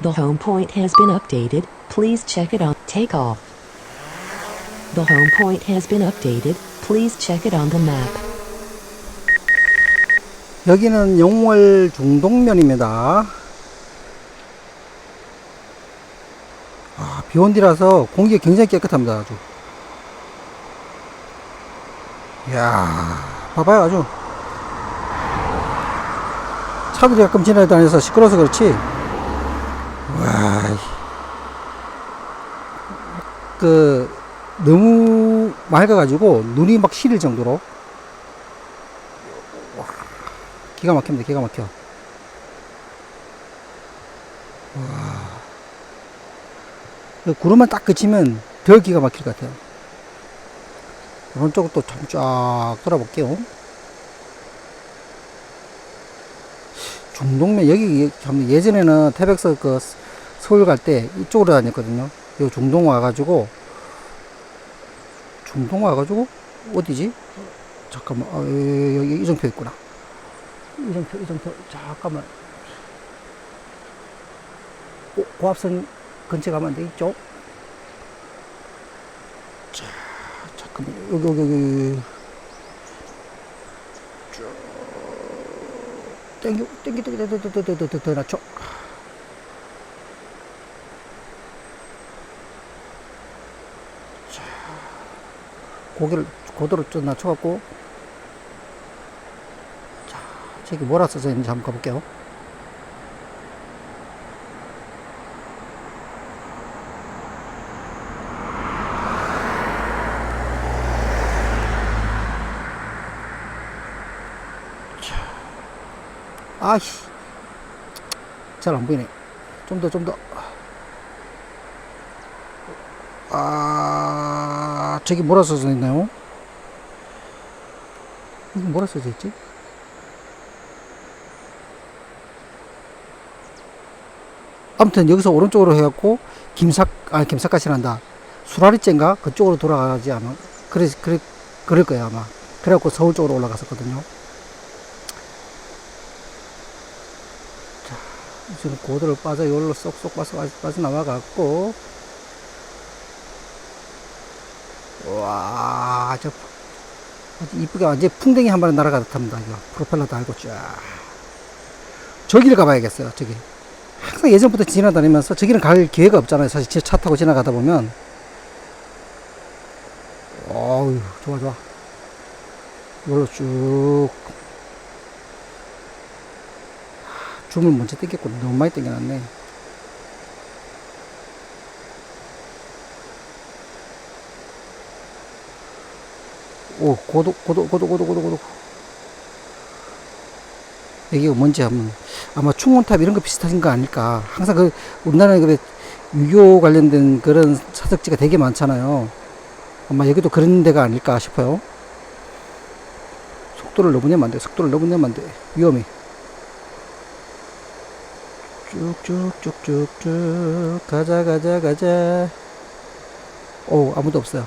The home point has been updated. Please check it on takeoff. The home point has been updated. Please check it on the map. 여기는 용월 중동면입니다. 아, 비온 뒤라서 공기가 굉장히 깨끗합니다. 아주. 이야, 봐봐요, 아주. 차들이 가끔 지나다녀서 시끄러워서 그렇지. 와, 그, 너무 맑아가지고 눈이 막 시릴 정도로 기가 막힙니다. 기가 막혀. 와. 구름만 딱 그치면 더 기가 막힐 것 같아요. 오른쪽으로 또쫙 돌아볼게요. 중동면 여기 참 예전에는 태백서 그 서울 갈 때 이쪽으로 다녔거든요. 요 중동 와가지고 중동 와가지고 어디지? 잠깐만 아, 여기, 이정표 있구나. 이정표, 이정표, 잠깐만. 고, 고압선 근처 가면 안 돼, 이쪽? 자, 잠깐만. 여기, 여기, 여기. 쭉. 땡겨, 땡겨, 땡겨, 땡겨, 땡겨, 땡겨, 땡겨, 땡겨, 낮춰. 자, 고개를 고도로 좀 낮춰갖고. 저기 뭐라 써져 있는지 한번 가볼게요. 아씨, 잘 안 보이네. 좀 더, 좀 더. 아, 저기 뭐라 써져 있나요? 이거 뭐라 써져 있지? 아무튼 여기서 오른쪽으로 해갖고 김삭 아 김삭가시란다 수라리째인가 그쪽으로 돌아가지 아마 그래 그래 그럴 거예요 아마 그래갖고 서울 쪽으로 올라갔었거든요. 자 지금 고도를 빠져 여기로 쏙쏙 빠져 빠져 나와 갖고 와 저 아주 이쁘게 완전 풍뎅이 한 마리 날아가듯합니다 이거 프로펠러 달고 쫙 저기를 가봐야겠어요 저기. 항상 예전부터 지나다니면서 저기는 갈 기회가 없잖아요. 사실 제 차 타고 지나가다 보면. 어우, 좋아, 좋아. 이걸로 쭉. 줌을 먼저 땡겼고 너무 많이 땡겨놨네. 오, 고도, 고도, 고도, 고도, 고도, 고도. 여기가 뭔지 한번 아마 충원탑 이런 거 비슷한 거 아닐까. 항상 그 우리나라에 그 유교 관련된 그런 사적지가 되게 많잖아요. 아마 여기도 그런 데가 아닐까 싶어요. 속도를 너무 내면 안 돼. 속도를 너무 내면 안 돼. 위험해. 쭉쭉쭉쭉쭉. 가자 가자 가자. 오 아무도 없어요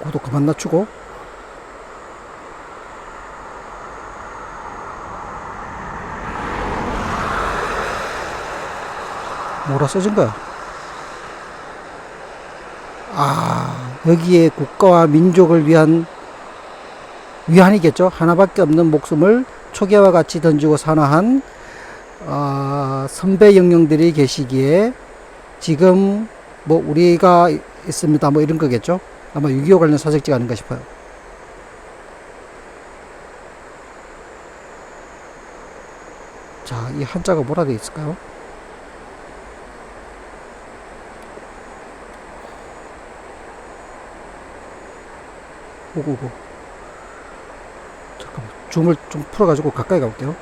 고도 그만 낮추고 뭐라 써진 거야? 아, 여기에 국가와 민족을 위한 위안이겠죠. 하나밖에 없는 목숨을 초계와 같이 던지고 산화한 아, 선배 영령들이 계시기에 지금 뭐 우리가 있습니다. 뭐 이런 거겠죠. 아마 6.25 관련 사적지가 아닌가 싶어요. 자, 이 한자가 뭐라 되어 있을까요? 오고고. 잠깐만. 줌을 좀 풀어가지고 가까이 가볼게요.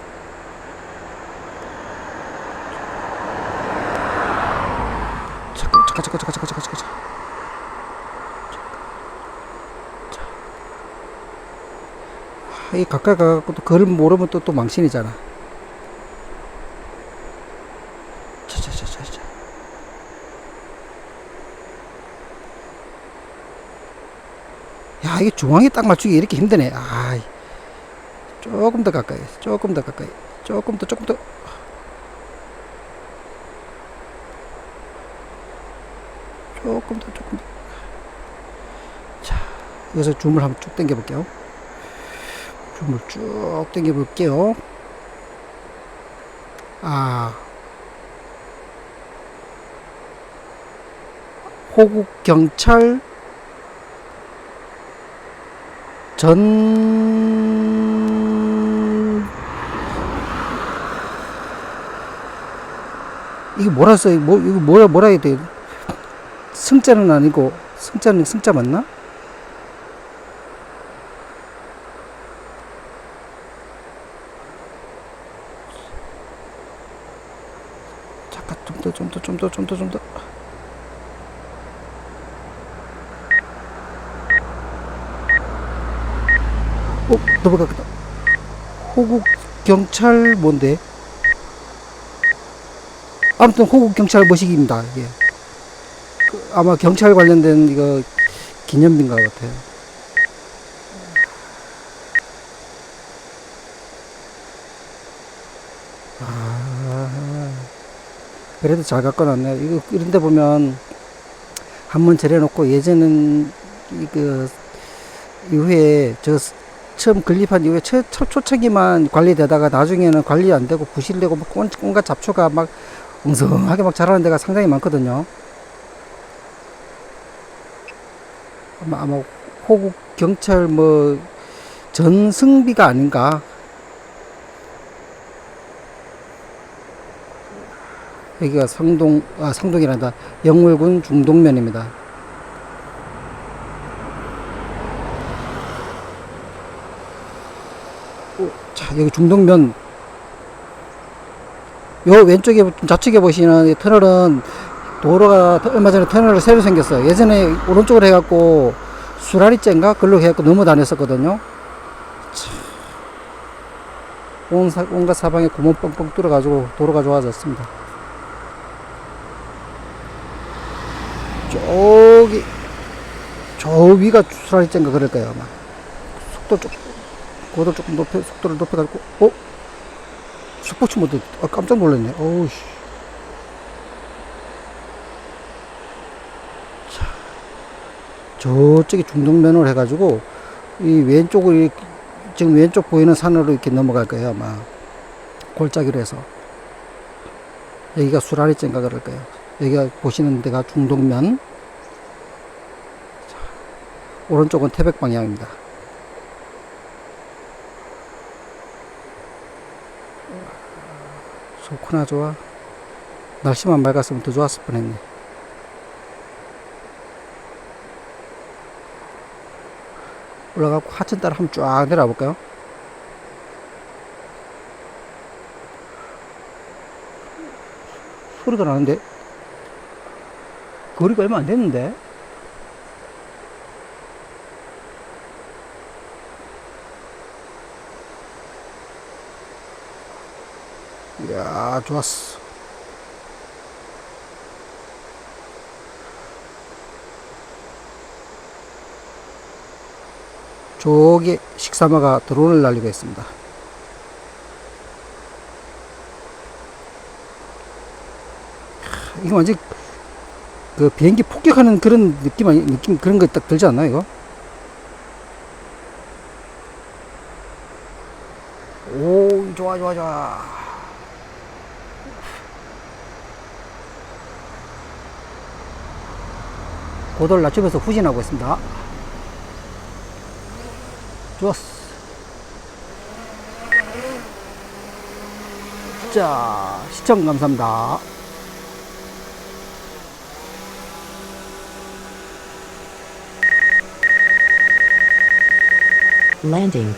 잠깐 잠깐 잠깐 잠깐 잠깐 잠깐 자. 이 가까이 가갖고 또 그걸 모르면 또 또 망신이잖아. 자자자자자. 야 이게 중앙에 딱 맞추기 이렇게 힘드네. 아 조금 더 가까이 조금 더 가까이 조금 더 조금 더. 조금 더 조금 더. 자 여기서 줌을 한번 쭉 당겨 볼게요 줌을 쭉 당겨 볼게요 아 호국 경찰 전 이게 뭐라 써? 뭐 이거 뭐라 뭐라 해야 돼? 승자는 아니고 승자는 승자 맞나? 좀 더 좀 더 좀 더 좀 더 좀 더. 어 가깝다. 호국 경찰 뭔데? 아무튼 호국 경찰 모시기입니다. 예. 그 아마 경찰 관련된 이거 기념비인가 같아요. 그래도 잘 갖고 놨네. 이거 이런 데 보면 한 번 절해놓고 예전엔 이그 이후에 저 스- 처음 건립한 이후에 초, 초, 초창기만 관리되다가 나중에는 관리 안 되고 부실되고 막 온- 온갖 잡초가 막 엉성하게 막 자라는 데가 상당히 많거든요. 아마, 아마 호국 경찰 뭐 전승비가 아닌가. 여기가 상동 아 상동이란다 영월군 중동면입니다. 오, 자 여기 중동면 요 왼쪽에 좌측에 보시는 이 터널은 도로가 얼마 전에 터널을 새로 생겼어요. 예전에 오른쪽으로 해갖고 수라리째인가 그걸로 해갖고 넘어 다녔었거든요. 온갖 사방에 구멍 뻥뻥 뚫어가지고 도로가 좋아졌습니다. 저기 저 위가 수라리째인가 그럴 거예요 아마. 속도 좀 고도 조금 높여 속도를 높여가지고 어? 스포츠 모드 아, 깜짝 놀랐네 어우 씨. 자, 저쪽에 중동면을 해가지고 이 왼쪽을 이렇게 지금 왼쪽 보이는 산으로 이렇게 넘어갈 거예요 아마 골짜기로 해서 여기가 수라리째인가 그럴 거예요 여기가 보시는 데가 중동면. 자, 오른쪽은 태백 방향입니다. 좋구나 좋아. 날씨만 맑았으면 더 좋았을 뻔했네. 올라가고 하천 따라 한번 쫙 내려와 볼까요? 소리가 나는데 거리가 얼마 안 됐는데. 이야 좋았어. 저기 식사마가 드론을 날리고 있습니다. 크, 이거 완전 그 비행기 폭격하는 그런 느낌 아니 느낌 그런 거 딱 들지 않나 이거? 오 좋아 좋아 좋아 고도를 낮추면서 후진하고 있습니다. 좋았어. 자, 시청 감사합니다. Landing.